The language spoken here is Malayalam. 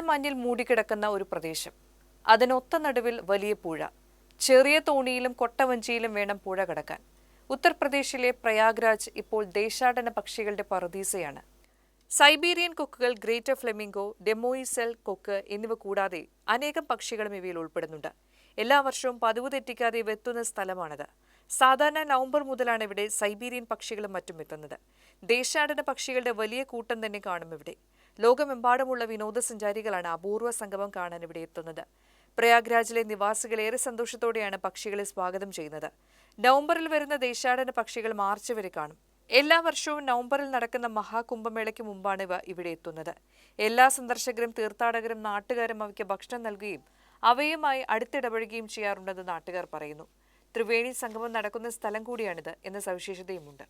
മഞ്ഞിൽ മൂടിക്കിടക്കുന്ന ഒരു പ്രദേശം. അതിനൊത്ത നടുവിൽ വലിയ പുഴ. ചെറിയ തോണിയിലും കൊട്ടവഞ്ചിയിലും വേണം പുഴ കടക്കാൻ. ഉത്തർപ്രദേശിലെ പ്രയാഗ്രാജ് ഇപ്പോൾ ദേശാടന പക്ഷികളുടെ പറുദീസയാണ്. സൈബീരിയൻ കൊക്കുകൾ ഗ്രേറ്റർ ഫ്ലെമിംഗോ ഡെമോയിസെൽ കൊക്ക് എന്നിവ കൂടാതെ അനേകം പക്ഷികളും ഇവയിൽ ഉൾപ്പെടുന്നുണ്ട്. എല്ലാ വർഷവും പതിവ് തെറ്റിക്കാതെ ഇവ എത്തുന്ന സ്ഥലമാണിത്. സാധാരണ നവംബർ മുതലാണ് ഇവിടെ സൈബീരിയൻ പക്ഷികളും മറ്റും എത്തുന്നത്. ദേശാടന പക്ഷികളുടെ വലിയ കൂട്ടം തന്നെ കാണും ഇവിടെ. ലോകമെമ്പാടുമുള്ള വിനോദസഞ്ചാരികളാണ് അപൂർവ സംഗമം കാണാൻ ഇവിടെ എത്തുന്നത്. പ്രയാഗ്രാജിലെ നിവാസികൾ ഏറെ സന്തോഷത്തോടെയാണ് പക്ഷികളെ സ്വാഗതം ചെയ്യുന്നത്. നവംബറിൽ വരുന്ന ദേശാടന പക്ഷികൾ മാർച്ച് വരെ കാണും. എല്ലാ വർഷവും നവംബറിൽ നടക്കുന്ന മഹാകുംഭമേളയ്ക്ക് മുമ്പാണ് ഇവ ഇവിടെ എത്തുന്നത്. എല്ലാ സന്ദർശകരും തീർത്ഥാടകരും നാട്ടുകാരും അവയ്ക്ക് ഭക്ഷണം നൽകുകയും അവയുമായി അടുത്തിടപഴകുകയും ചെയ്യാറുണ്ടെന്ന് നാട്ടുകാർ പറയുന്നു. ത്രിവേണി സംഗമം നടക്കുന്ന സ്ഥലം കൂടിയാണിത് എന്ന സവിശേഷതയുമുണ്ട്.